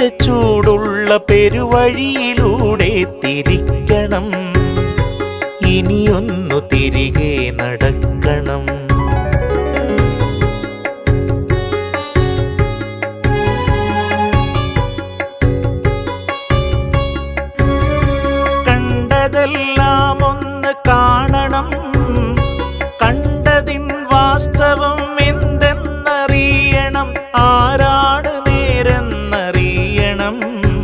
കാറ്റ് ചൂടുള്ള പെരുവഴിയിലൂടെ തിരിക്കണം. ഇനിയൊന്നു തിരികെ നടക്കണം. കണ്ടതെല്ലാം ഒന്ന് കാണണം. കണ്ടതിൻ വാസ്തവം